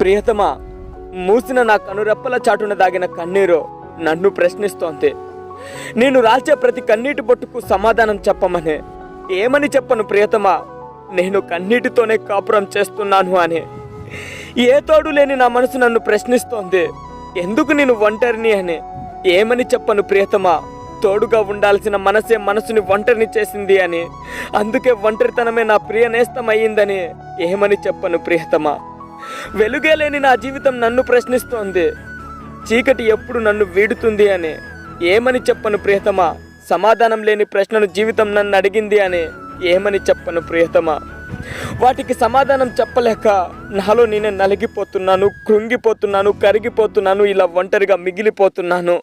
ప్రియతమా మూసిన నా కనురెప్పల చాటున దాగిన కన్నీరు నన్ను ప్రశ్నిస్తోంది. నేను రాల్చే ప్రతి కన్నీటి బొట్టుకు సమాధానం చెప్పమనే. ఏమని చెప్పను ప్రియతమా నేను కన్నీటితోనే కాపురం చేస్తున్నాను అని. ఏ తోడు లేని నా మనసు నన్ను ప్రశ్నిస్తోంది. ఎందుకు నేను ఒంటరిని అని. ఏమని చెప్పను ప్రియతమా తోడుగా ఉండాల్సిన మనసే మనసుని ఒంటరిని చేసింది అని. అందుకే ఒంటరితనమే నా ప్రియ నేస్తమయ్యిందని ఏమని చెప్పను ప్రియతమా. వెలుగే లేని నా జీవితం నన్ను ప్రశ్నిస్తోంది. చీకటి ఎప్పుడు నన్ను వీడుతుంది అని. ఏమని చెప్పను ప్రియతమా? సమాధానం లేని ప్రశ్నను జీవితం నన్ను అడిగింది అని. ఏమని చెప్పను ప్రియతమా? వాటికి సమాధానం చెప్పలేక నాలో నేనే నలిగిపోతున్నాను కృంగిపోతున్నాను కరిగిపోతున్నాను ఇలా ఒంటరిగా మిగిలిపోతున్నాను.